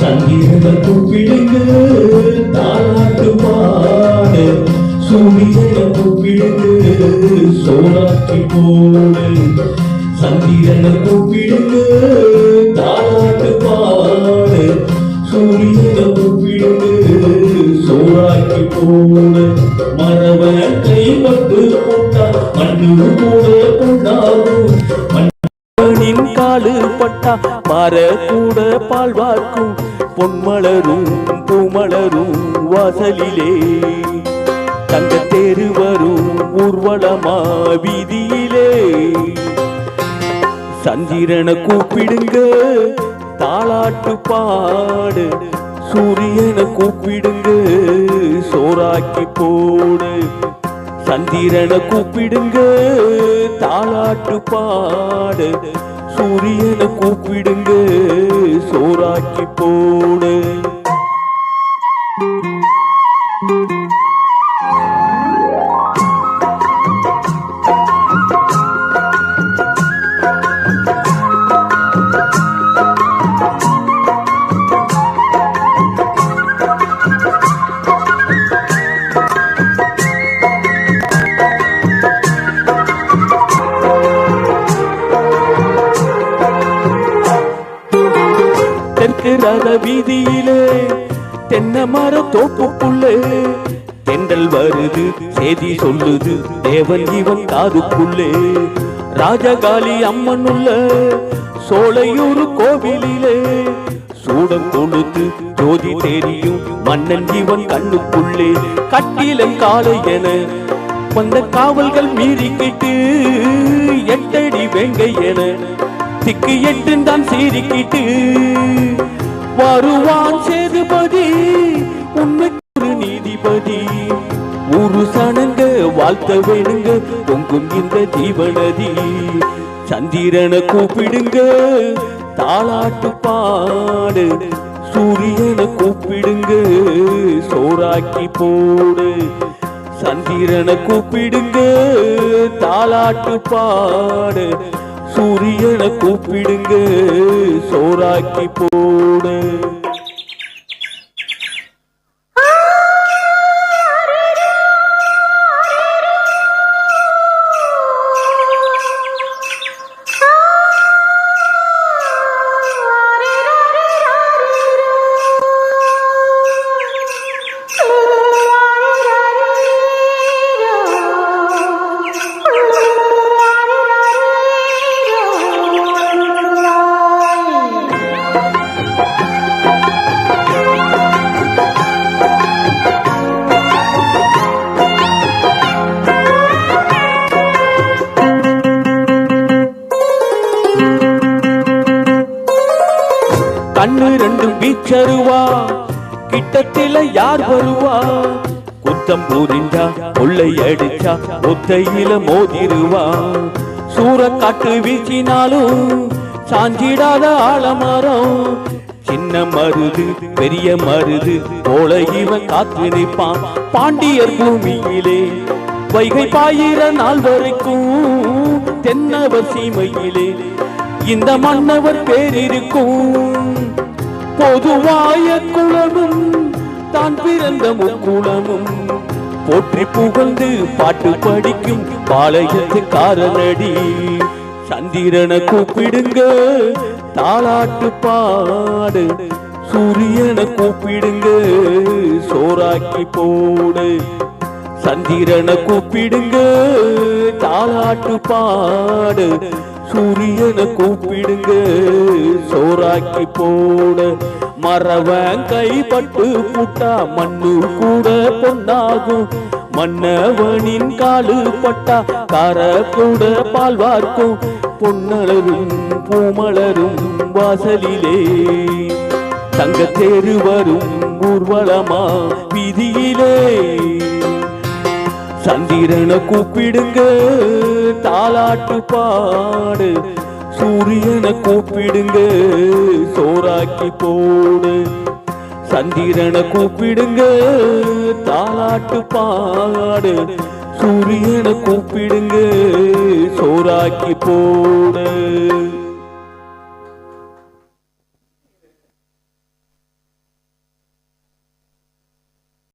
சங்கீத கூப்பிடுங்க தாலாட்டு பாடு சூரியன கூப்பிடுங்க சோனாட்சி போடு சங்கீதன கூப்பிடுங்க தாலாட்டு பாடு சூரியன கூப்பிடுங்க சோனாட்சி போடு மரவன கைப்பட்டு போட்டா மண்ணு கூட கொண்டாடும் மண்ணின் காலு பட்டா மர கூட பால்வார்க்கும் பொன்மலரும் பூமலரும் வாசலிலே. தங்க தேரு வரும் ஊர்வலமா வீதியிலே. சந்திரனை கூப்பிடுங்க தாளாட்டு பாடு. சூரியனை கூப்பிடுங்க சோறாக்கி போடு. சந்திரனை கூப்பிடுங்க தாளாட்டு பாடு. சூரியனை கூப்பிடுங்க சோறாக்கி போடு. தெற்கு வீதியிலே தென்னை மர தோப்புக்குள்ளே தென்றல் வருது செய்தி சொல்லுது தேவன் இவன் காதுக்குள்ளே. ராஜகாளி அம்மன் உள்ள சோழையூர் கோவிலிலே சூடம் கொழுத்து ஜோதி தெரியும் மன்னன் இவன் கண்ணுக்குள்ளே. கட்டிலம் காலை என வந்த காவல்கள் மீறிக்கிட்டு எட்டடி வேங்கை என திக்கு எட்டுந்தான் சீரிக்கிட்டு வருவான் சேதுபதி உண்மைக்கு ஒரு நீதிபதி. ஒரு சனங்க வாழ்த்த வேணுங்க பொங்கும் இந்த ஜீவநதி சந்திரனை கூப்பிடுங்க தாளாட்டு பாடு. சூரியனை கூப்பிடுங்க சோறாக்கி போடு. சந்திரனை கூப்பிடுங்க தாளாட்டு பாடு. சூரியனை கூப்பிடுங்க சோறாக்கி போடு. கருவா கிட்டத்தில யார் வருவா? குத்தம் புரிஞ்சா கொள்ளை அடிச்சா ஒத்தையில மோதிருவா. சூற காட்டு வீச்சினாலும் சாஞ்சிடாத ஆழமரம் சின்ன மருது பெரிய மருது போல இவன் காத்து நிற்பான். பாண்டியர் பூமியிலே வைகை பாயிர நாள் வரைக்கும் தென்னவர் சீமையிலே இந்த மன்னவர் பேரிருக்கும். பொதுவாய குளமும் தான் பிறந்த முக்குளமும். போற்றி புகழ்ந்து பாட்டு படிக்கும் பாளையத்து காரனடி. சந்திரனை கூப்பிடுங்க தாளாட்டு பாடு. சூரியனை கூப்பிடுங்க சோறாக்கி போடு. சந்திரனை கூப்பிடுங்க. தாளாட்டு பாடு. சூரியனை கூப்பிடுங்க. சோறாக்கி போட. மறவன் கைப்பட்டு புட்டா. மண்ணு கூட பொன்னாகும். மன்னவனின் காலு பட்டா. கார கூட பால் வார்க்கும் பொன்னலரும் பூமலரும் வாசலிலே. தங்க தேரு வரும் ஊர்வலமா விதியிலே. சந்திரனை கூப்பிடுங்க தாலாட்டு பாடு. சூரியனை கூப்பிடுங்க சோறாக்கி போடு. சந்திரனை கூப்பிடுங்க தாலாட்டு பாடு. சூரியனை கூப்பிடுங்க சோறாக்கி போடு.